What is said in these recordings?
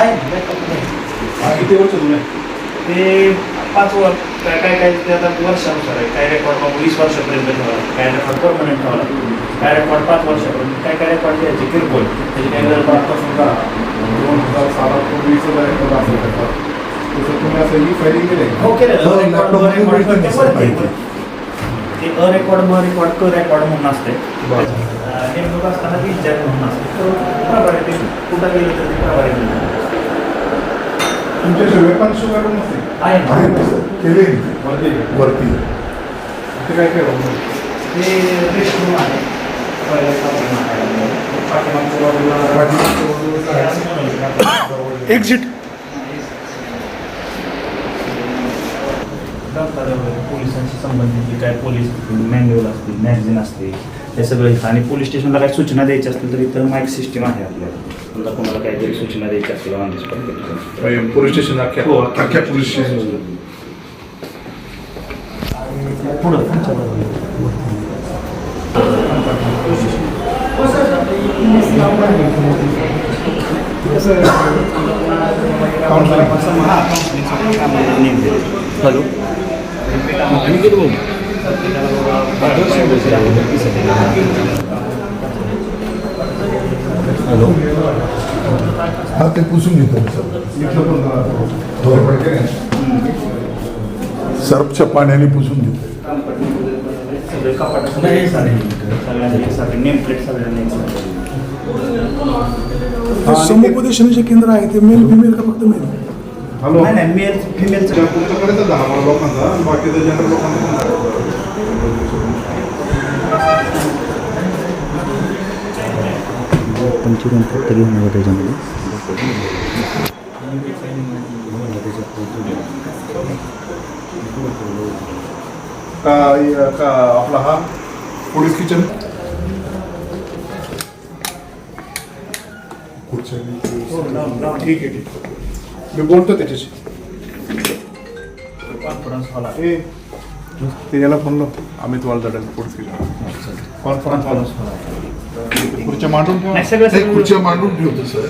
आहे. किती वर्ष जुनं? आहे ते पाच वर्ष काय काय काय ते आता वर्षानुसार आहे. काय रेकॉर्ड मग वीस वर्षापर्यंत ठेवा काय रेकॉर्ड परमनंट ठेवा काय रेकॉर्ड पाच वर्षापर्यंत काय काय रेकॉर्ड द्यायचे? किरकोळ. त्याची काय आता समजा दोन हजार सालापूर्वीचं एखादं असेल तर तसं तुम्ही असं ही फायलिंग केलं हो केलं हो, रेकॉर्ड रेकॉर्ड ते. ते अरेकॉर्ड म रेकॉर्ड क रेकॉर्ड म्हणून असते. नेमणूक असताना ती जॅक म्हणून असते. तर प्रभारी ते कुठं गेलं तर ते प्रभारी वगैरे नसते. आहे. ना? आहे ना? सर केले वरती. वरती काय काय ते रेस्टरूम आहे. पहिलं सापडलं आहे. पाठीमागच्या बाजूला पाठीमागच्या बाजूला काय? असं एक्झिट पोलिसांशी संबंधित जे काय पोलीस मॅन्युअल असतील मॅगझिन असते हे सगळं इथं. आणि पोलीस स्टेशनला काही सूचना द्यायच्या असतील तर इथं माईक सिस्टीम आहे आपल्याला. समजा कोणाला काहीतरी सूचना द्यायची असतील on the spot police station अख्ख्या हो, अख्ख्या पोलीस स्टेशन पुढं पुढच्या बाजूला. Hello hello. हा ते पुसून घेतो. हो. सर्फच्या पाण्याने पुसून घेतो. समुपदेशनाचे केंद्र आहे ते मेल फिमेल का फक्त मेल हॅलो नाही नाही मेल फिमेलचं तुमच्याकडे तर दहा बारा लोकांचा आणि बाकीचं जनरल लोकांचा. पंचवीस फक्त घेऊन येऊ त्याच्यामध्ये का का आपला हा? पोलीस किचन ठीक आहे ठीक मी बोलतो त्याच्याशी. कॉन्फरन्स हॉल ए ते याला फोन लाव. आम्ही तुम्हाला दडायला पोलीस किचन कॉन्फरन्स खुर्च्या मांडून ठेवा. खुर्च्या मांडून ठेवतो सर.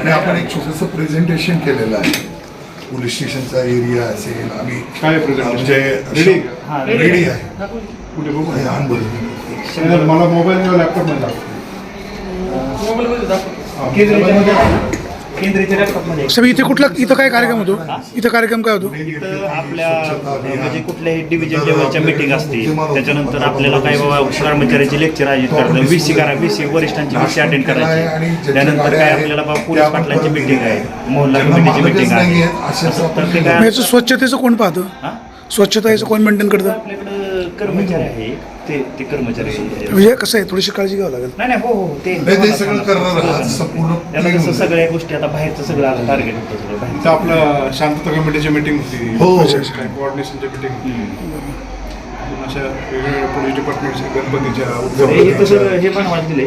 आणि आपण एक छोटंसं प्रेझेंटेशन केलेलं आहे. पोलीस स्टेशनचा एरिया असेल आम्ही काय? म्हणजे? हा, रेडी आहे. कुठे बघू. नाही, मला मोबाईल किंवा लॅपटॉपमध्ये दाखव. हा, केंद्रीयमध्ये. साहेब इथे कुठला इथं काय कार्यक्रम होतो? इथं कार्यक्रम काय होतो? इथं आपल्या म्हणजे कुठल्याही डिव्हिजन लेवलच्या मिटिंग असतील. त्याच्यानंतर आपल्याला काही बाबा कर्मचाऱ्याचे लेक्चर आयोजित करतात व्ही सी करा व्ही सी वरिष्ठांची व्ही सी अटेंड करायची. त्यानंतर काय आपल्याला बाबा पोलीस पाटलांची मिटिंग आहे मोहल्ला कमिटीची मिटिंग आहे. तर ते काय याचं स्वच्छतेचं कोण पाहतं? स्वच्छता याचं कोण मेंटेन करतं? आपल्याकडं कर्मचारी आहे ते ते कर्मचारी म्हणजे कसं आहे थोडीशी काळजी घ्यावं लागेल. नाही नाही हो हो ते नाही, ते सगळं करणार आज संपूर्ण त्याला कसं सगळ्या गोष्टी आता बाहेरचं सगळं आता टार्गेट होतं सगळं. बाहेर आपलं शांतता कमिटीची मिटिंग होती. हो. कोऑर्डिनेशनची मिटिंग होती. अशा वेगवेगळ्या पोलीस डिपार्टमेंटच्या गणपतीच्या हे हे कसं हे बनवायला दिले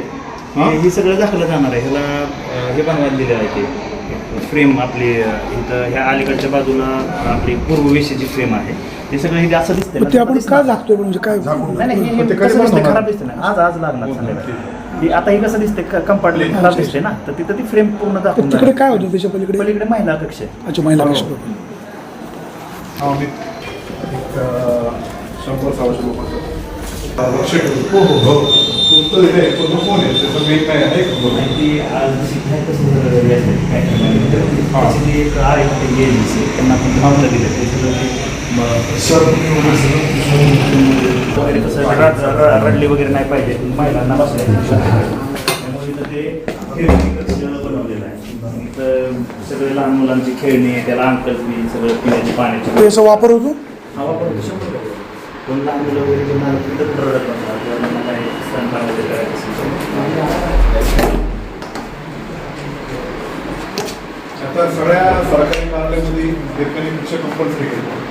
हा? हे सगळं दाखलं जाणार आहे. ह्याला अं, हे बनवायला दिलेलं आहे ते. फ्रेम आपली अं, इथं ह्या अलीकडच्या बाजूला आपली पूर्व वेशीची फ्रेम आहे. ते सगळं हे असं दिसतंय ना, ते आपण दिसतं. काय लागतोय म्हणजे काय नाही नाही हे- हे कसं दिसतंय? खराब दिसतंय ना आज आज लागणार संध्याकाळी हे आता हे कसं दिसतंय कंपार्टमेंट खराब दिसते ना तर तिथं ती फ्रेम पूर्ण तर दाखवून तिकडे. काय होतं त्याच्या पलीकडे पलीकडे महिला कक्ष आहे अच्छा महिला हो. कक्ष हा मी एक अं, शंभर सहाशे लोकांचं लक्ष ठेवू. हो हो हो आहे, आहे त्याचं आहे का. आणि ती आज काय कसं हे असते, काय करणार. हा. तशी ती एक आहे ते agency, त्यांना आपण दिलं ते सगळं ते, म, सर तुम्ही वगैरे कसं रडली वगैरे नाही पाहिजे. महिलांना त्यामुळे ते बनवलेलं आहे. इथं सगळे लहान मुलांची खेळणी त्याला अंकल बी सगळं पिण्याची पाण्याची याचा वापर होतो? हा वापर होतो शंभर लहान मुलं वगैरे रडत काही करायचं तर. आता सगळ्या सरकारी परीक्षा कंपल्सरी केली.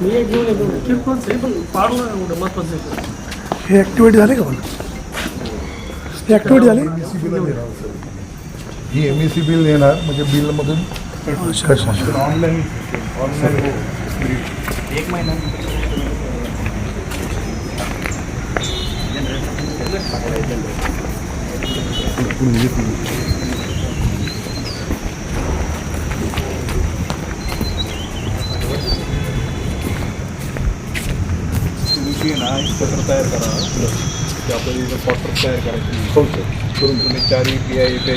मी घेऊन येतो किरकोळच आहे पण पाडलं एवढं महत्वाचं आहे हे ॲक्टिव्हिटी झाले का पण हे ॲक्टिव्हिटी झाली? ही एम सी बिल येणार म्हणजे बिलमधून. ऑनलाईन ऑनलाईन एक महिना दिवशी ना एक पत्र तयार करा ते आपल्याला तयार करायचं हो. सर करून तुम्ही चार पी आय घ्या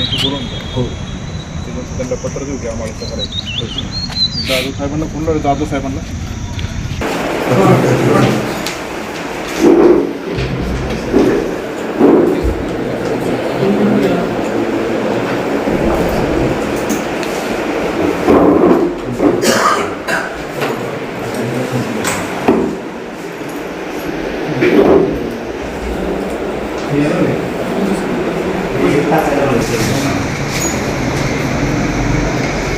हो त्याच्यानंतर त्यांना पत्र देऊ की आम्हाला करायचं जाधव साहेबांना फोन लावला. जाधव साहेबांना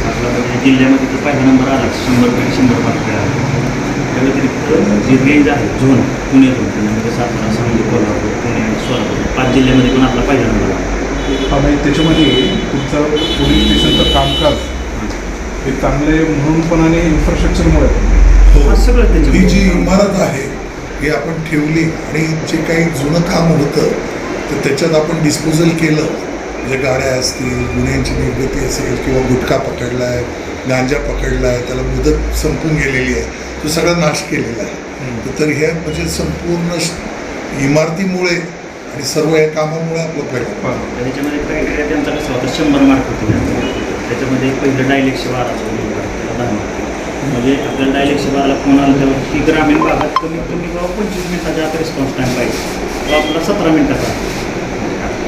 आपला म्हणजे नंबर आला शंभर पैकी शंभर पाच आला त्या व्यतिरिक्त जी रेंज आहे झोन पुण्यातून म्हणजे सातारा सांगली कोल्हापूर पुणे सोलापूर पाच जिल्ह्यामध्ये पण आपला पहिला नंबर आला हा म्हणजे त्याच्यामध्ये तुमचं पोलीस स्टेशनचं कामकाज हे चांगले म्हणून पण आणि इन्फ्रास्ट्रक्चरमुळे पण. हा. सगळं ही जी त्याच्यामध्ये इमारत आहे ही आपण ठेवली आणि जे काही जुनं काम होतं तर त्याच्यात आपण डिस्पोजल केलं. म्हणजे गाड्या असतील गुन्ह्यांची निर्मिती असेल किंवा गुटखा पकडला आहे गांजा पकडला आहे त्याला मुदत संपून गेलेली आहे तो सगळा नाश केलेला आहे. तर ह्या म्हणजे संपूर्ण श- इमारतीमुळे आणि सर्व या कामामुळे आपलं होता शंभर मार्क होते त्याच्यामध्ये पहिलं दहा मार्क म्हणजे आपल्याला डायलेक्टशे बाराला फोन आला तेव्हा की ग्रामीण भागात कमीत कमी बाबा पंचवीस मिनिटाचा आता रिस्पॉन्स टाईम पाहिजे. तो आपला सतरा मिनिटाचा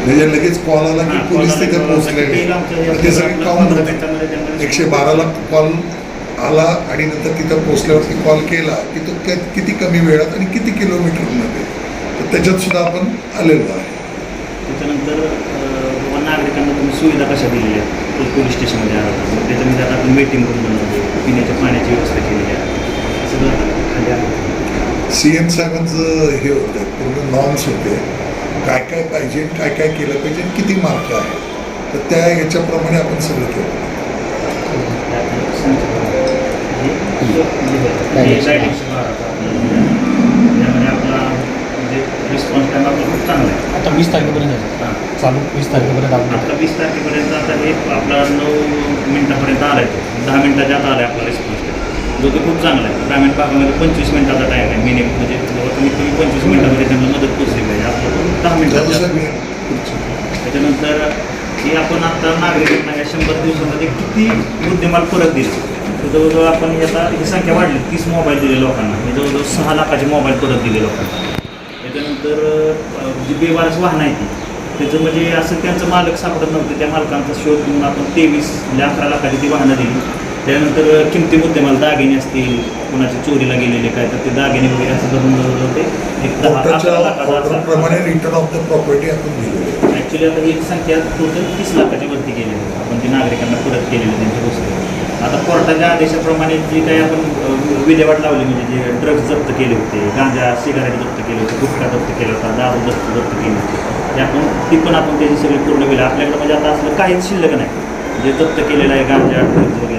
म्हणजे लगेच कॉल आला की पोलीस आला तिथे की पोहोचलेले ते सगळे काउंट एकशे बाराला कॉल आला आणि नंतर तिथं पोहोचल्यावरती कॉल. केला की तो किती कमी वेळात आणि किती किलोमीटरमध्ये? तर त्याच्यात सुद्धा आपण आलेलो आहे. त्याच्यानंतर नागरिकांना तुम्ही सुविधा कशा दिलेल्या आहेत? पोलीस स्टेशनमध्ये मग त्याच्यामध्ये आता आपण वेटिंग रूम बनवली पिण्याच्या पाण्याची व्यवस्था केलेली आहे. सगळं खाली सी एम साहेबांचं हे होतं पूर्ण नॉर्म्स होते. काय काय पाहिजे काय काय केलं पाहिजे आणि किती मार्क आहे. तर त्या याच्याप्रमाणे आपण सगळं केलं. त्यामध्ये आपला म्हणजे रिस्पॉन्स टाईम आपला खूप चांगला आहे आता वीस तारखेपर्यंत आहे. चालू वीस तारखेपर्यंत आपण आपला वीस तारखेपर्यंत आता हे आपला नऊ मिनिटापर्यंत आला आहे दहा मिनिटाच्या आत आला आहे आपला रिस्पॉन्स जो की खूप चांगला आहे. ग्रामीण भागामध्ये पंचवीस मिनिटाचा टाईम आहे मिनिमम म्हणजे कमीत कमी पंचवीस मिनिटामध्ये त्यांना मदत पोचली पाहिजे. आपलं दहा मिनिटाच्या आत. त्याच्यानंतर हे आपण आता नागरिकांना या शंभर दिवसामध्ये किती मुद्देमाल परत दिले? तर जवळजवळ आपण हे आता ही संख्या वाढली तीस मोबाईल दिले लोकांना. हे जवळजवळ सहा लाखाचे मोबाईल परत दिले लोकांना. त्याच्यानंतर जी बेवारस वाहन आहे ती त्याचं म्हणजे असं त्यांचं मालक सापडत नव्हते त्या मालकांचा शोध घेऊन आपण तेवीस म्हणजे अकरा लाखाची ती वाहनं दिली. त्यानंतर किमती मुद्देमाल दागिने असतील कोणाच्या चोरीला गेलेले काय तर ते दागिने वगैरे असं धरून जवळजवळ ते एक दहा अकरा लाखाचा असा ऑर्डरप्रमाणे रिटर्न ऑफ द प्रॉपर्टी आपण दिलेली आहे. ॲक्च्युली आता ही संख्या टोटल तीस लाखाच्या वरती गेलेली आहे. आपण ती नागरिकांना परत केलेली त्यांच्या गोष्टी. आता कोर्टाच्या आदेशाप्रमाणे जी काही आपण विल्हेवाट लावली म्हणजे जे ड्रग्ज जप्त केले होते गांजा सिगारेट जप्त केले होते गुटखा जप्त केला होता दारू जप्त जप्त केली होती ते आपण ती पण आपण त्याची सगळी पूर्ण केली आपल्याकडे म्हणजे आता असलं काहीच शिल्लक नाही. जे जप्त केलेलं आहे गांजा ड्रग्ज वगैरे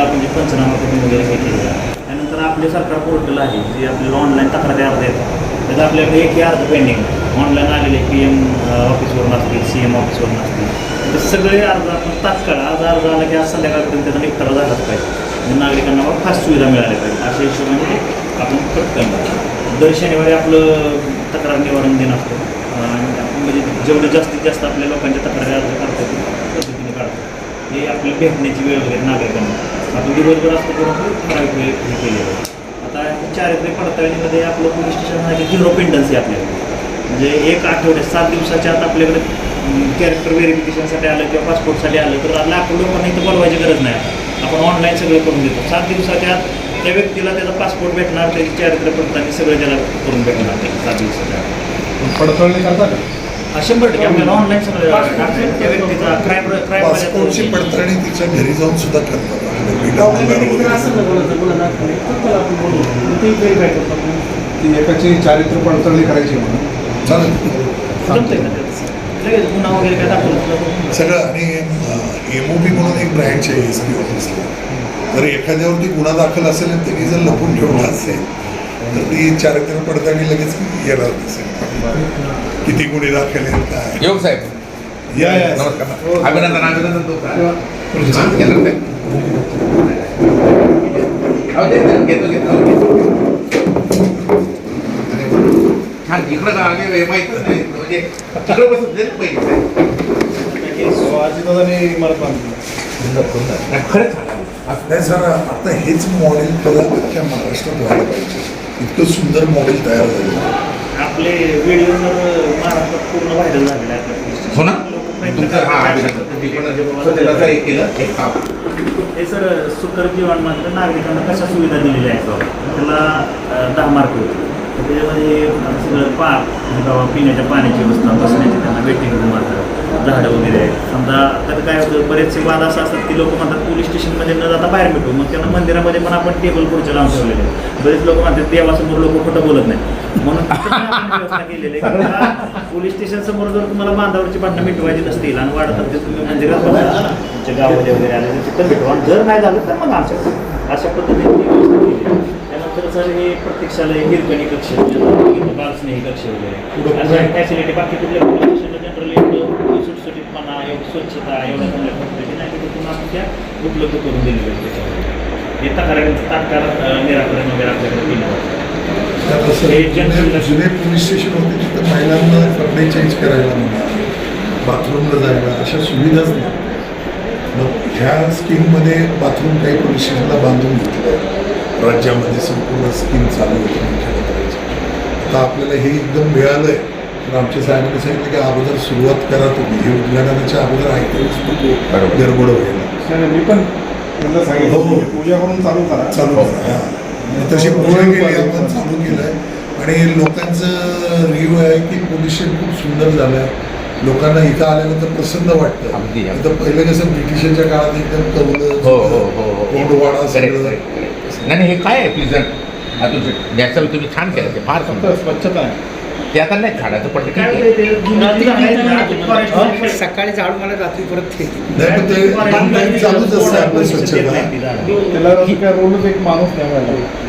आहे म्हणजे आपण पंचनामा करून वगैरे हे केलेलं त्यानंतर आपले सरकार पोर्टल आहे जे आपल्याला ऑनलाईन तक्रारी अर्ज येतात त्याचा आपल्याकडे एकही अर्ज पेंडिंग ऑनलाईन आलेले पी एम ऑफिसवरून असतील सी एम ऑफिसवरून असतील. ते सगळे अर्ज आपण तात्काळ आज अर्ज आला की आज संध्याकाळपर्यंत त्याचा निपटारा झालाच पाहिजे. म्हणजे नागरिकांना मग फास्ट सुविधा मिळाल्या पाहिजे अशा हिशोबाने आपण पटकन दर शनिवारी आपलं तक्रार निवारण दिन असतो. आणि म्हणजे जेवढं जास्तीत जास्त आपल्या लोकांच्या तक्रारी अर्ज करतो पद्धतीने काढतो. हे आपल्याला भेटण्याची वेळ वगैरे नागरिकांना. आपण दिवसभर असतो करून ठराविक वेळ हे केले आता चारित्र्य पडताळणीमध्ये आपलं पोलीस स्टेशन आहे झिरो पेंडन्सी आपल्याकडे म्हणजे एक आठवड्यात सात दिवसाच्या आत आपल्याकडे कॅरेक्टर व्हेरिफिकेशनसाठी आलं किंवा पासपोर्टसाठी आलं तर लाखो लोकांना इथं बोलवायची गरज नाही. आपण ऑनलाईन सगळं करून देतो. सात दिवसाच्या आत त्या व्यक्तीला त्याचा पासपोर्ट भेटणार त्याची चारित्र्य पडताळणी सगळं त्याला करून भेटणार ते सात दिवसाच्या आत. पडताळणी करता का? शंभर टक्के. आपल्याला ऑनलाईन सगळं पासपोर्टची पडताळणी तिच्या घरी जाऊन सुद्धा करतात. मग ते एकाची चारित्र्य पडताळणी करायची म्हणून. चालेल. सगळं आणि एम ओ पी म्हणून एक ब्रँच आहे एस पी ऑफिसला जर एखाद्यावरती गुन्हा दाखल असेल आणि त्यांनी जर लपून ठेवला असेल तर ती चारित्र्य पडताळणी लगेच येणार असेल. किती गुन्हे दाखल आहेत काय योग साहेब. या या. नमस्कार. अभिनंदन अभिनंदन केलं घेतो घेतो. छान इकडं का आले माहीतच नाही. म्हणजे तिकडं पहिले इमारत बांधली खरंच. नाही सर आता हेच मॉडेल तर अख्ख्या महाराष्ट्रात व्हायला पाहिजे. इतकं सुंदर मॉडेल तयार झालं आहे. आपले व्हिडिओ महाराष्ट्रात पूर्ण व्हायरल झालेले आहेत. हो ना? तुमचं हा हे केलं. एक काम. हे सर सुकर जीवन मात्र नागरिकांना कशा सुविधा दिलेल्या आहेत? त्याला दहा मार्क होते. त्याच्यामध्ये सगळं पा पिण्याच्या पाण्याची व्यवस्था बसण्याची त्यांना वेटिंग रूम झाडं वगैरे आहेत. समजा तर काय होतं बरेचसे वाद असं असतात की लोक म्हणतात पोलीस स्टेशनमध्ये न जाता बाहेर भेटू. मग त्यांना मंदिरामध्ये पण आपण टेबल खुर्च्या लावून ठेवलेले आहेत. बरेच लोक म्हणतात देवासमोर लोक खोटं बोलत नाही म्हणून केलेली पोलीस स्टेशन समोर जर तुम्हाला बांधावरची भांडणं मिटवायची नसतील आणि वाढत असतील तुम्ही मंदिरात बघा तुमच्या गावामध्ये वगैरे आले तिथं आणि जर नाही झालं तर मग आमच्या अशा पद्धतीने ती व्यवस्था. त्यानंतर हे प्रत्यक्षालय हिरकणी कक्ष बालस्नेही कक्ष वगैरे. फॅसिलिटी बाकी कुठल्या जनरली एवढं स्वच्छता एवढ्या चांगल्या पद्धतीने नाही की तिथून आपण त्या उपलब्ध करून दिलेल्या आहेत त्याच्यामध्ये. हे तक्रारींचं तात्काळ निराकरण वगैरे आपल्याकडे केलं जातं. जुने पोलीस स्टेशन होते तिथं महिलांना कपडे चेंज करायला म्हणा बाथरूमला जायला अशा सुविधाच नाही. मग ह्या स्कीममध्ये बाथरूम काही पोलीस स्टेशनला बांधून घेतलं राज्यामध्ये संपूर्ण स्कीम चालू होती मुख्यमंत्र्यांची आता आपल्याला हे एकदम मिळालं आहे तर आमच्या साहेबांनी सांगितलं की अगोदर सुरुवात करा तुम्ही. हे उद्घाटनाच्या अगोदर ऐकूनच बरोबर. गडबड व्हायला मी पण त्यांना हो, हो. सांगितलं पूजा करून चालू करा. चालू करा हा. तशी पूजा केली आपण चालू केलं आहे आणि लोकांचं रिव्ह्यू आहे की पोलीस स्टेशन खूप सुंदर झालं आहे लोकांना इथं आल्यानंतर प्रसन्न वाटतं. इथं पहिलं कसं ब्रिटिशांच्या काळात एकदम कवलं हो हो हो हो कोंडवाडा correct. नाही हे काय आहे तुमचं नॅचरल तुम्ही छान केलं ते फार स्वच्छता आहे. ते आता नाही झाडाचं ते ठीक आहे. सकाळी झाडू मला रात्री परत ते. नाही पण ते ऑनलाईन चालूच असतं आपलं स्वच्छता. त्याला असं काय रोलच एक माणूस नेमायला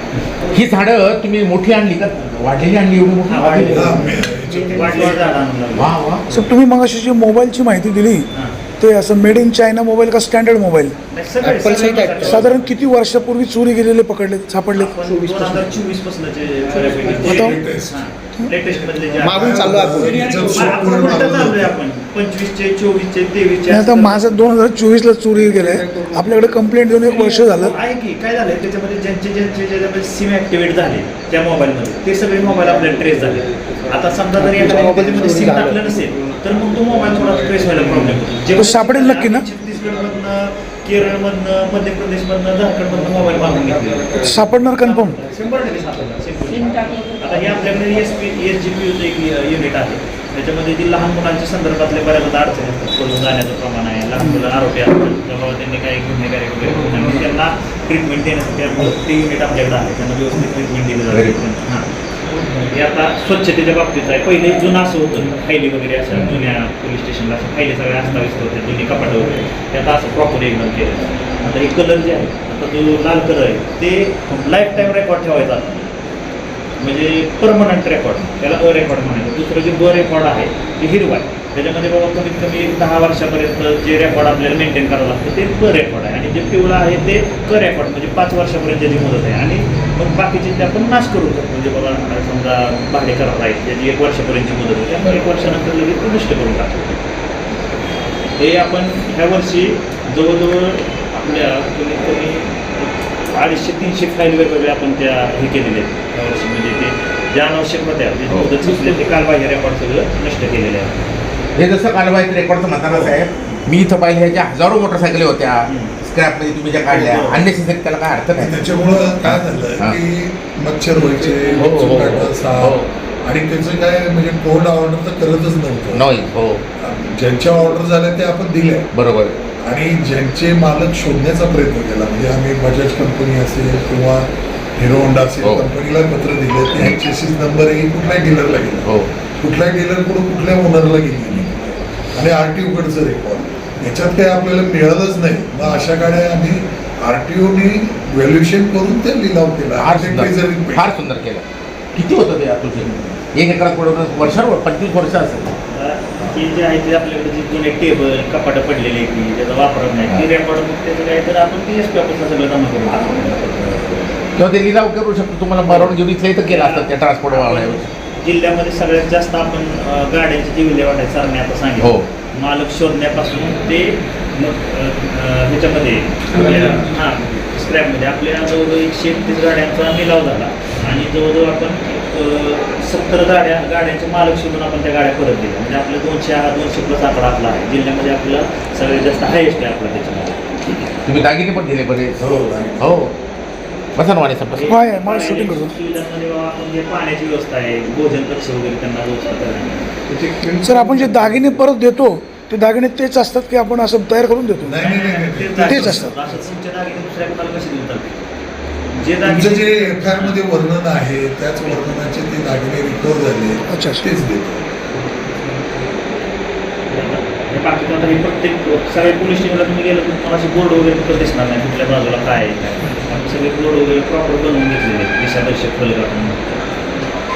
ही झाडं तुम्ही मोठी आणली का? वाढलेली आणली एवढी मोठी? हा. हा, मी-. वा वा. सर तुम्ही मग अशी जी मोबाईलची माहिती दिली हां. ते असं मेड इन चायना मोबाईल का स्टँडर्ड मोबाईल सहित. साधारण किती वर्षापूर्वी चोरी गेलेले पकडले सापडले? आपण दोन हजार चोवीस पासूनचे बऱ्यापैकी आता? लेटेस्ट मधले मागून चाललो आपण. पंचवीसचे चोवीसचे तेवीसचे. आता माझं दोन हजार चोवीसला चोरी गेले. आपल्याकडे कंप्लेंट देऊन एक वर्ष झालं. आहे की? काय झालंय? त्याच्यामध्ये ज्यांचे ज्यांचे ज्याच्यामध्ये सिम ऍक्टिव्हेट झाले त्या मोबाईलमध्ये ते सगळे मोबाईल आपल्याला ट्रेस झाले. आता समजा जर एखाद्या त्याच्यामध्ये सिम टाकलं नसेल तर मग तो मोबाईल थोडा ट्रेस व्हायला प्रॉब्लेम होतो. सापडेल नक्की ना? छत्तीसगडमधनं केरळमधनं मध्य प्रदेशमधनं झारखंडमधनं मोबाईल मागून घेतले सापडणार कन्फर्म शंभर टक्के सापडणार. आता हे आपल्याकडे S P S G P एक युनिट आहे. त्याच्यामध्ये जी लहान मुलांच्या संदर्भातले बऱ्याचदा अडचणी असतात पळून जाण्याचं प्रमाण आहे लहान मुलं आरोग्य असतात तेव्हा त्यांनी काही गुन्हेगारी वगैरे करू नये. मग त्यांना ट्रीटमेंट देण्यासाठी ते युनिट आपल्याकडे आहे. त्यांना व्यवस्थित ट्रीटमेंट दिली जाते. हे आता स्वच्छतेच्या बाबतीत आहे. पहिले जुनं असं होतं. फायली वगैरे असं जुन्या पोलीस स्टेशनला असं फायली सगळ्या अस्ताव्यस्त होत्या जुनी कपाट वगैरे ते आता असं प्रॉपर एकदम केलं. आता हे कलर जे आहे आता जो लाल कलर आहे ते लाईफ टाईम रेकॉर्ड ठेवायचा म्हणजे परमनंट रेकॉर्ड त्याला अ रेकॉर्ड म्हणायचं. दुसरं जे ब रेकॉर्ड आहे ते हिरवा आहे. त्याच्यामध्ये बाबा कमीत कमी दहा वर्षापर्यंत जे रेकॉर्ड आपल्याला मेंटेन करावं लागतं ते ब रेकॉर्ड आहे. आणि जे पिवळं आहे ते क रेकॉर्ड म्हणजे पाच वर्षापर्यंत त्याची मुदत आहे. आणि मग बाकीचे ते आपण नाश करू शकतो म्हणजे बाबा समजा भाडे करायला आहेत त्याची एक वर्षापर्यंतची मुदत होती त्यामुळे एक वर्षानंतर लगेच ते नष्ट करून टाकतो. हे आपण ह्या वर्षी जवळजवळ आपल्या कमीत कमी अडीचशे तीनशे फाईल वेगवेगळे आपण त्या हे केलेले आहेत. ह्या वर्षी म्हणजे ते ज्या अनावश्यक होत्या जे मुदत संपले ते कालबाह्य रेकॉर्ड सगळं नष्ट केलेले आहे. हे जसं कालबाह्य रेकॉर्डचं म्हणताना साहेब मी इथं पाहिले ह्याच्या हजारो मोटरसायकली होत्या. स्क्रॅपमध्ये तुम्ही ज्या काढल्या अननेसेसरी त्याला काय अर्थ नाही. त्याच्यामुळं काय झालं हा. की मच्छर व्हायचे हो, हो, हो. आणि त्याचं काय म्हणजे कोर्ट ऑर्डर तर करतच नव्हतं. नाही हो. ज्यांच्या ऑर्डर झाल्या त्या आपण दिल्या. बरोबर. आणि ज्यांचे मालक शोधण्याचा प्रयत्न केला म्हणजे आम्ही बजाज कंपनी असेल किंवा हिरो होंडा असेल हो. कंपनीला पत्र दिले की ह्यांच्याशी नंबरही कुठल्याही डीलरला गेला. हो. कुठल्याही डीलरकडून कुठल्या ओनरला गेली. आणि आर टी ओकडचं रेकॉर्ड याच्यात काही आपल्याला मिळालंच नाही. मग अशा गाड्या आम्ही आर टी ओनी व्हॅल्युएशन करून ते लिलाव केला. फार ते सुंदर. फार सुंदर केलं. किती होतं ते तुझे एक एकरात पडवलं वर्षावर पंचवीस वर्ष असेल. हे जे आहे ते आपल्याकडे जे जुने टेबल कपाटं पडलेले आहे की ज्याचा वापर नाही. ती रेकॉर्ड त्याचं काय तर आपण पी एस पी ऑफिसला सगळं जमा करू किंवा ते लिलाव करू शकतो. तुम्हाला मरवून घेऊन इथल्या इथं केलं असतं त्या ट्रान्सपोर्ट वाहन जिल्ह्यामध्ये सगळ्यात जास्त आपण गाड्यांची जी विल्हेवाट आहे आता हो. सांगितलं मालक शोधण्यापासून ते ह्याच्यामध्ये आपल्या हां स्क्रॅपमध्ये. आपल्या जवळजवळ एकशे एकतीस गाड्यांचा निलाव झाला. आणि जवळजवळ आपण सत्तर गाड्या गाड्यांचे मालक शोधून आपण त्या गाड्या परत दिल्या. म्हणजे आपल्या दोनशे हा दोनशे प्लस आकडा आपला आहे. जिल्ह्यामध्ये आपला सगळ्यात जास्त हायेस्ट आहे आपला त्याच्यामध्ये. तुम्ही दागिने पण दिले बरेच. हो आणि हो. बसा ना shooting करतो. पाण्याची व्यवस्था आहे भोजन कक्ष वगैरे त्यांना व्यवस्था सर आपण जे दागिने परत देतो ते दागिने तेच असतात की आपण असं तयार करून देतो. नाही नाही नाही, नाही. तेच असतात. दागिने दुसऱ्या कोणाला कसे देतात? जे तुमचं जे दागिने एफ आयमध्ये वर्णन आहे त्याच वर्णनाचे ते दागिने रिकवर झाले अच्छा, अच्छा. तेच देतो. हे बाकीचं आता हे प्रत्येक सगळे पोलीस स्टेशनला तुम्ही गेलं तर तुम्हाला असे बोर्ड वगैरे कुठं दिसणार नाही कुठल्या बाजूला काय आहे काय. आपण सगळे बोर्ड वगैरे प्रॉपर बनवून घेतलेले आहेत दिशादर्शक फलक आपण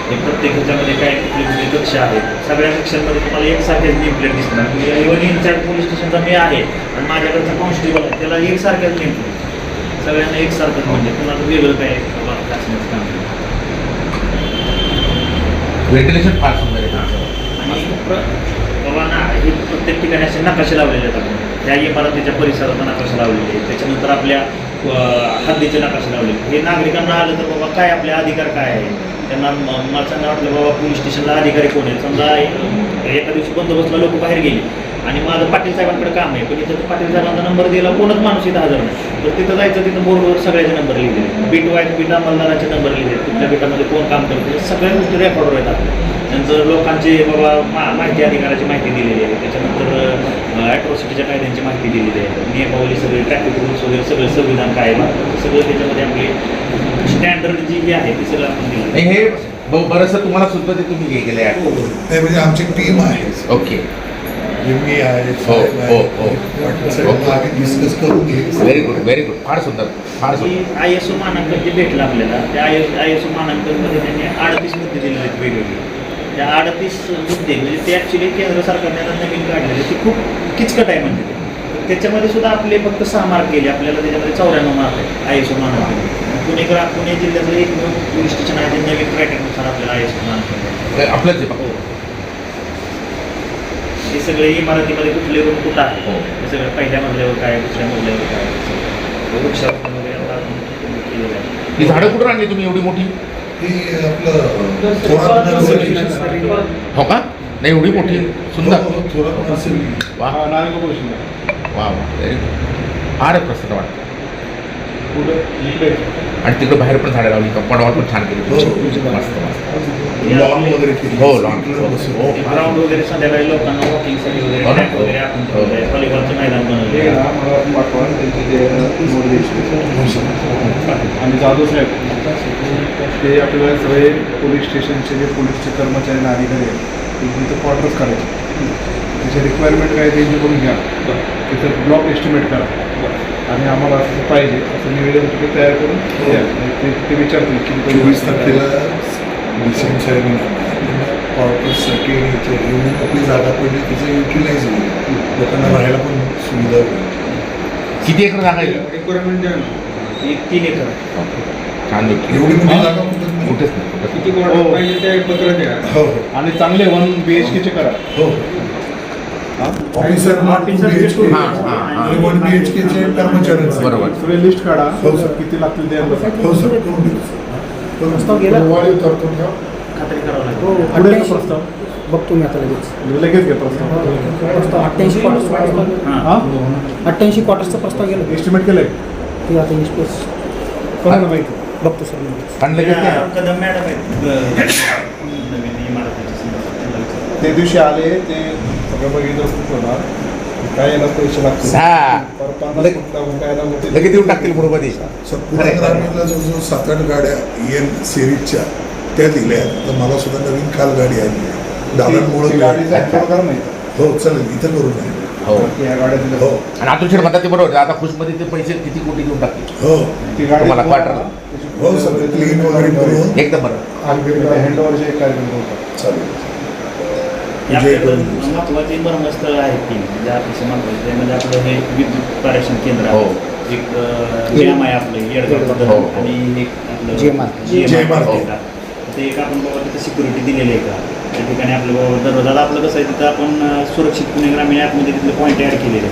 हे प्रत्येक ह्याच्यामध्ये काय कुठली कुठली कक्ष आहेत? सगळ्या कक्षांमध्ये तुम्हाला एकसारखेच नेम प्लेट दिसणार. इव्हन इनसाइड पोलीस स्टेशनचा मी आहे आणि माझ्याकडचा कॉन्स्टेबल आहे. त्याला एकसारख्याच नेम प्लेट सगळ्यांना एकसारखंच म्हणजे कुणाला वेगळं काय टाकण्याचं काम. व्हेंटिलेशन फार सुंदर आहे. आणि बाबा ना हे प्रत्येक ठिकाणी असे नकाशे लावलेले आहेत आपण. त्या इमारतीच्या परिसराचा नकाशा लावलेले आहे त्याच्यानंतर आपल्या हद्दीचे नकाशे लावलेले हे नागरिकांना आलं तर बाबा काय आपले अधिकार काय आहे? त्यांना म- मला सांगा वाटलं बाबा पोलीस स्टेशनला अधिकारी कोण आहे समजा एका दिवशी बंदोबस्तला लोक बाहेर गेले. आणि माझं पाटील साहेबांकडे काम आहे. पण इथं पाटील साहेबांचा नंबर दिला कोणच माणूस इथं हजर नाही. तर तिथं जायचं तिथं बोर्डवर सगळ्याचे नंबर लिहिले बीट वाईट बीट अंमलदाराचे नंबर लिहिले कुठल्या बीटामध्ये कोण काम करतं सगळ्या गोष्टी रेकॉर्डवर आहेत त्यांचं लोकांचे बाबा मा माहिती अधिकाराची माहिती दिलेली आहे. त्याच्यानंतर ॲट्रॉसिटीच्या कायद्यांची माहिती दिलेली आहे. नियमावली सगळे ट्रॅफिक रूल्स वगैरे सगळं संविधान काय आहे. सगळं त्याच्यामध्ये आपली स्टँडर्ड जी आहे ती सगळं आपण दिलं नाही, हे ब- बरंचसं तुम्हाला सुद्धा ते तुम्ही हे केले आहे नाही म्हणजे आमची टीम आहे. ओके. मी आहे हो, हो, हो. डिस्कस करून व्हेरी गुड व्हेरी गुड फार सुंदर फार सुंदर. आय एस ओ मानांकन जे भेटलं आपल्याला त्या आय आय एस ओ मानांकनमध्ये त्यांनी अडतीस मुद्दे दिलेले आहेत वेगवेगळे. त्या अडतीस मुद्दे म्हणजे ते ॲक्च्युली केंद्र सरकारने आता नवीन काढलेले ते खूप किचकट आहे म्हणजे. त्याच्यामध्ये सुद्धा आपले फक्त सहा मार्क गेले आपल्याला त्याच्यामध्ये चौऱ्याण्णव मार्क आहे आय एस ओ मानांकन पुणे ग्रा पुणे जिल्ह्यातलं एक पोलीस स्टेशन आहे ते नवीन क्रायटेरियानुसार आपल्याला आय एस मानांकन आहे. हो. हे सगळे इमारतीमध्ये कुठले रूम कुठं आहे. हो. हे सगळं पहिल्या मजल्यावर काय दुसऱ्या मजल्यावर काय? वृक्षारोपण वगैरे आता आपण केलेलं आहे. ही झाडं कुठं आणली तुम्ही एवढी मोठी? ती आपलं थोरात नर्सरी हो का? नाही एवढी मोठी? सुंदर. हो, हो, थोरात नर्सरी वा. नारायण पोलीस वा व्हेरी गुड फार प्रसन्न वाटतं. पुढं इकडे. आणि तिकडे बाहेर पण झाडं लावली कंपाऊंड पण छान केली मस्त मस्त. लॉन वगैरे हो. ग्राउंड वगैरे संध्याकाळी लोकांना वॉकिंगसाठी वगैरे. मैदान आणि जाधव साहेब. ते आपल्याला सगळे पोलीस स्टेशनचे जे पोलीसचे कर्मचारी आणि अधिकारी आहेत ते तिथं क्वार्टर्स करायचे. त्याचे रिक्वायरमेंट काय त्यांच्याकडून घ्या. तिथं ब्लॉक एस्टिमेट करा. आणि आम्हाला असं पाहिजे. असं निवेदन तुम्ही तयार करून द्या आणि ते ते विचारतील की चोवीस तारखेला कॉर्पोरेटसाठी इथे एवढी आपली जागा पडली तिचं युटिलाइज होईल. लोकांना राहायला पण सुविधा होईल. किती एकर जागा आहे? रिक्वायरमेंट द्या ना एक तीन एकर. छान एवढी मोठी जागा कुठंच नाही कुठेच नाही. कुठेच नाही. किती क्वार्टर पाहिजे ते पत्र द्या. हो हो. आणि चांगले वन बी एच केचे करा. हो. Officer Officer B H K हां, हां, हां. आणि वन बी एच केचे कर्मचाऱ्यांचे बरोबर. सगळे लिस्ट काढा. हो, सर. किती लागतील ते हो सर करून देऊ सर. प्रस्ताव गेला? वाढीव तरतूद ठेवा. खात्री करावं लागेल. हो पुढे अठ्ठ्याऐंशी प्रस्ताव? बघतो मी आता लगेच. लगेच घ्या प्रस्ताव. प्रस्ताव अठ्ठ्याऐंशी क्वार्टरचा प्रस्ताव. हां? हा अठ्ठ्याऐंशी क्वार्टरचा प्रस्ताव गेला. एस्टिमेट केलंय? ते आता एक्सप्रेस कोणाला माहिती? बघतो सर मी. लगेच. आणि लगेच त्या काय? कदम मॅडम आहेत. ते दिवशी आले ते सगळं बघितलं खूप होणार काय याला पैसे लागतील? हा. लगेच देऊन टाकतील ग्रामीणला जो सात आठ गाड्या एन सिरीजच्या त्या दिल्या आहेत. तर मला सुद्धा नवीन काल गाडी आली दादांमुळे माहिती हो चालेल. इथं करू नये हो. हो. आणि अतुल शेठ म्हणतात ते बरोबर. आता खुशमध्ये ते पैसे किती कोटी देऊन टाकतील? हो. ती गाडी तुम्हाला तुम्हाला- क्वार्टर. हो सर क्लीन वगैरे करून. एकदम बरोबर हँडओव्हरचे एक कार्यक्रम करतात चालेल. आपल्याकडं महत्वाची मर्मस्थळ आहेत की म्हणजे अतिशय महत्त्वाचे त्यामध्ये आपलं हे विद्युत पारेषण केंद्र आहे. हो. एक जेम आहे आपलं येडगाव हो, हो. आणि एक आपलं. आहे. ते एक आपण बाबा तिथं सिक्युरिटी दिलेली आहे का त्या ठिकाणी आपलं आता आपलं कसं आहे तिथं आपण सुरक्षित पुणे ग्रामीण ॲपमध्ये तिथले पॉईंट ॲड केलेले.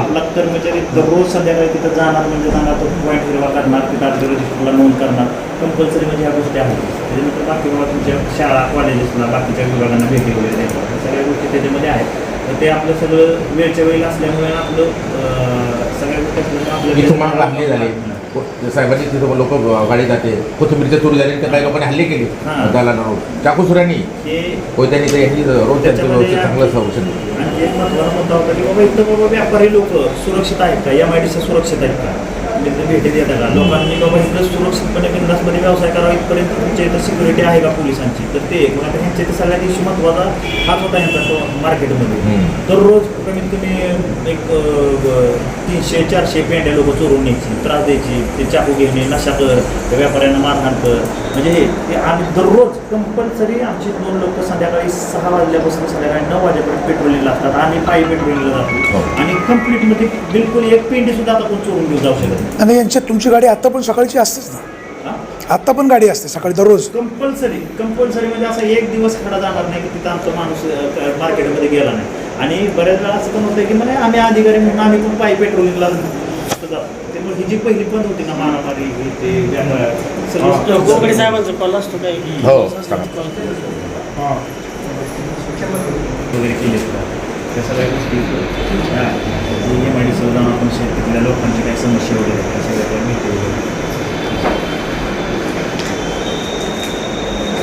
आपला कर्मचारी दररोज संध्याकाळी तिथं जाणार म्हणजे जाणार तो पॉईंट हिरवा करणार तिथं आपल्या रजिस्टरला नोंद करणार. कंपल्सरी म्हणजे ह्या गोष्टी आहेत. त्याच्यानंतर बाकी बाबा तुमच्या शाळा कॉलेजेसला बाकीच्या विभागांना भेटी वगैरे ह्या सगळ्या गोष्टी त्याच्यामध्ये आहेत. तर ते आपलं सगळं वेळच्या वेळेला असल्यामुळे आपलं सगळ्या गोष्टी असल्यामुळे झाले. साहेबांनी तिथं लोक गाडी जाते. कोथिंबीरच्या चोरी झाली त्या काही लोकांनी हल्ले केले. दालाना रोड चाकूसुरांनी कोयत्यांनी यांनी रोड चांगलं संरक्षण. आणि एक महत्त्वाचा मुद्दा होता की बाबा इथं बाबा व्यापारी लोक सुरक्षित आहेत का? एम आय डी सुरक्षित आहेत का? तिथं भेटी देतात. का लोकांनी बाबा इथं सुरक्षितपणे बिंदासमध्ये व्यवसाय करावा इथपर्यंत तुमच्या इथं सिक्युरिटी आहे का पोलिसांची? तर ते मग आता ह्यांच्या इथं सगळ्यात इश्यू महत्त्वाचा हाच होता ह्यांचा तो मार्केटमध्ये हम्म. दररोज कमीत कमी एक तीनशे चारशे पेंड्या लोक चोरून न्यायची त्रास द्यायची ते चाकू घेणे नशा कर व्यापाऱ्यांना मारहाण कर. म्हणजे हे ते आम्ही दररोज कंपल्सरी आमची दोन लोक संध्याकाळी सहा वाजल्यापासून संध्याकाळी नऊ वाजेपर्यंत पेट्रोलिंगला असतात आम्ही पायी पेट्रोलिंगला जातो. हो. आणि कंप्लीटमध्ये बिलकुल एक पेंडी सुद्धा आता कोण चोरून घेऊन जाऊ शकत आणि यांच्यात तुमची गाडी आत्ता पण सकाळची असतेच ना? आत्ता पण गाडी असते सकाळी दररोज. कंपल्सरी कंपल्सरी म्हणजे असा एक दिवस खडा जाणार नाही की तिथं आमचा माणूस मार्केटमध्ये गेला नाही. आणि बऱ्याच वेळा असं पण होतं की म्हणजे आम्ही अधिकारी म्हणून आम्ही पण पायी पेट्रोलिंगला त्यामुळे ही जी पहिली पण होती ना मारामारी हे ते साहेबांचा कॉल असतो हो सांगा. हां. वगैरे केले त्या सगळ्या गोष्टी. एम आय डी जाऊन आपण शेतीतल्या लोकांची काही समस्या वगैरे सगळ्या त्या माहिती वगैरे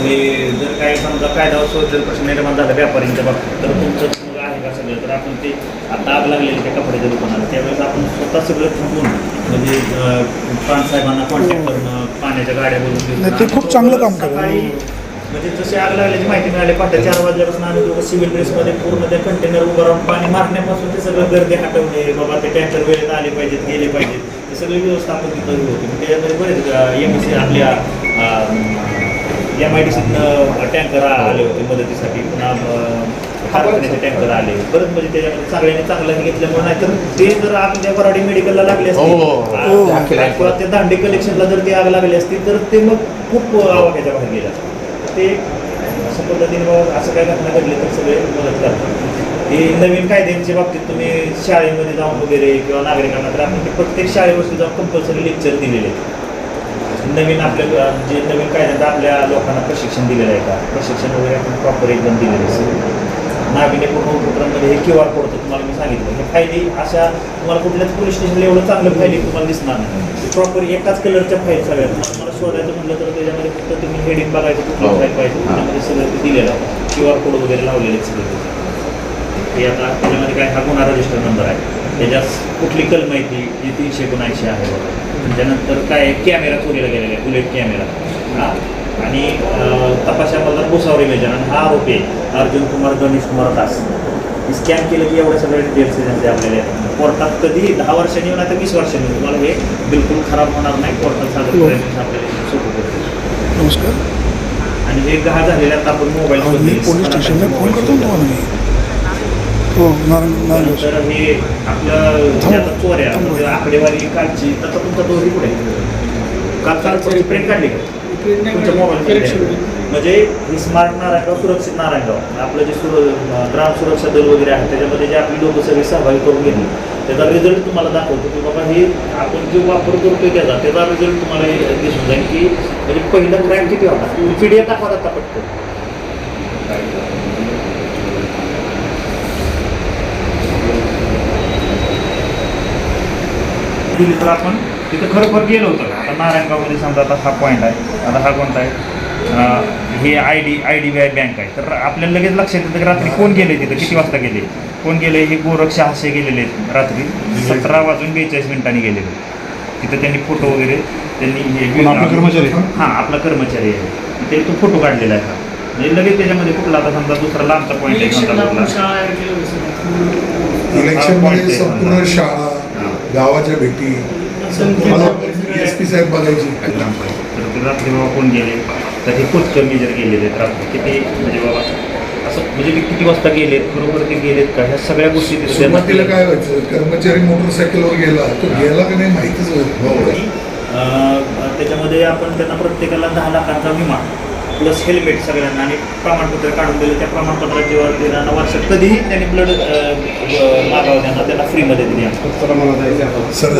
हे जर काही समजा कायदा जर प्रश्न निर्माण झाला व्यापाऱ्यांच्या बाबतीत तर तुमचं मग आहे का सगळं तर आपण ते आता आग लागलेली त्या कपड्याच्या दुकानाला त्यावेळेस आपण स्वतः सगळं थांबून म्हणजे अं, प्राण साहेबांना कॉन्टॅक्ट करणं पाण्याच्या गाड्या बोलून ते खूप चांगलं काम केलं. सकाळी म्हणजे जशी आग लागल्याची माहिती मिळाली पहाटे चार वाजल्यापासून आम्ही दोघं सिव्हिल ड्रेसमध्ये पूर्ण त्या कंटेनर उभं राहून पाणी मारण्यापासून ते सगळं गर्दी हटवणे बाबा ते टँकर वेळेत आले पाहिजेत गेले पाहिजेत. ते सगळी व्यवस्थापन तिथं हे होती. त्याच्यामध्ये बरेच एम सी आपल्या एम आय डी सीतनं टँकर आले होते मदतीसाठी. पुन्हा कारखान्याचे टँकर आले. बरंच म्हणजे त्याच्यामध्ये चांगल्याने चांगलं हे घेतल्यामुळे नाहीतर ते जर आपल्या वराडी मेडिकलला लागले असते हो. आ- किंवा ते दांडे कलेक्शनला जर ती आग लागली असती तर ते मग खूप आवाक्याच्या बाहेर गेलं. असतं. ते असं पद्धतीने बाबा असं काय घटना घडली तर सगळे मदत करतात हे नवीन कायद्यांच्या बाबतीत तुम्ही शाळेमध्ये जाऊन वगैरे किंवा नागरिकांना तर आपण प्रत्येक शाळेवरती जाऊन कंपल्सरी लेक्चर दिलेले आहेत. नवीन आपल्या जे नवीन कायद्यात आपल्या लोकांना प्रशिक्षण दिलेलं आहे का प्रशिक्षण वगैरे आपण प्रॉपर एकदम दिलेलं आहे सगळं. नाविन्यपूर्ण उपक्रमामध्ये हे क्यू आर कोड तर तुम्हाला मी सांगितलं हे फायली अशा तुम्हाला कुठल्याच पोलीस स्टेशनला एवढं चांगलं फायली तुम्हाला दिसणार नाही प्रॉपर एकाच कलरच्या फाईल सगळ्या तुम्हाला तुम्हाला शोधायचं म्हटलं तर त्याच्यामध्ये फक्त तुम्ही हेडिंग बघायचं कुठलं हो. फाईल पाहिजे हां. त्याच्यामध्ये सगळं ते दिलेलं क्यू आर कोड वगैरे लावलेले सगळे. हे आता त्याच्यामध्ये काय हा गुन्हा रजिस्टर नंबर आहे त्याच्यात कुठली कलम आहे ती जी तीनशे एकोणऐंशी आहे बघा. त्याच्यानंतर काय कॅमेरा चोरीला गेलेला आहे बुलेट कॅमेरा हा आणि अं, तपासामधला भुसावरी वेजन आणि हा आरोपी आहे अर्जुन कुमार गणेश कुमार दास. स्कॅन केलं की एवढ्या सगळ्या डिटेल्स त्यांचे आपल्याला. कोर्टात कधी दहा वर्षांनी येऊन आता वीस वर्षांनी तुम्हाला हे बिलकुल खराब होणार नाही. कोर्टात सादर करायचं आपल्याला सोपं पडतं नमस्कार. आणि हे गहा झालेले आता आपण मोबाईल पोलीस स्टेशनला फोन करतो. तुम्हाला मी. हो तर हे आपलं जे आता चोऱ्या म्हणजे आकडेवारी कालची आता तुमचा ही कुठे काल काल प्रिंट काढली का? म्हणजे ही स्मार्ट नारायणगाव सुरक्षित नारायणगाव. आपलं जे सुर ग्राम सुरक्षा दल वगैरे आहे त्याच्यामध्ये जे आपली लोक सगळे सहभागी करून घेतली. त्याचा रिझल्ट तुम्हाला दाखवतो की बाबा हे आपण जो वापर करतोय त्याचा त्याचा रिझल्ट तुम्हाला हे दिसून जाईल की म्हणजे पहिला क्राईम किती होता? पी डी एफ दाखवा आता पटकन. दिली तर आपण तिथं खरोखर गेलो होतं का? आता नारायणगावमध्ये समजा आता हा पॉईंट आहे. आता हा कोणता आहे? हे I D I D B I bank आहे. तर आपल्याला लगेच लक्षात येतं की रात्री कोण गेले तिथं? किती वाजता गेले? कोण गेले? हे गोरक्ष हास्य गेलेले आहेत रात्री. सतरा वाजून बेचाळीस मिनिटांनी गेलेले तिथं त्यांनी फोटो वगैरे त्यांनी हे आपला कर्मचारी हां आपला कर्मचारी आहे. ते तो फोटो काढलेला आहे. हा. म्हणजे लगेच त्याच्यामध्ये कुठला आता समजा दुसरा लांबचा पॉईंट आहे. शाळा संपूर्ण गावाच्या भेटी. एस पी साहेब बघायची रात्री बाबा कोण गेले तर हे कोचकर मेजर गेलेले आहेत रात्री किती म्हणजे बाबा असं म्हणजे ते किती वाजता गेलेत बरोबर ते गेलेत का? ह्या सगळ्या गोष्टी सुरुवातीला काय व्हायचं? कर्मचारी मोटरसायकलवर गेला तो गेला का नाही माहितीच होत. नव्हतं. अं, त्याच्यामध्ये आपण त्यांना प्रत्येकाला दहा लाखांचा विमा प्लस हेल्मेट सगळ्यांना आणि प्रमाणपत्र काढून दिलं. त्या प्रमाणपत्राची त्यांना वर्षात कधीही त्यांनी ब्लड मागावं त्यांना त्यांना फ्रीमध्ये दिली सर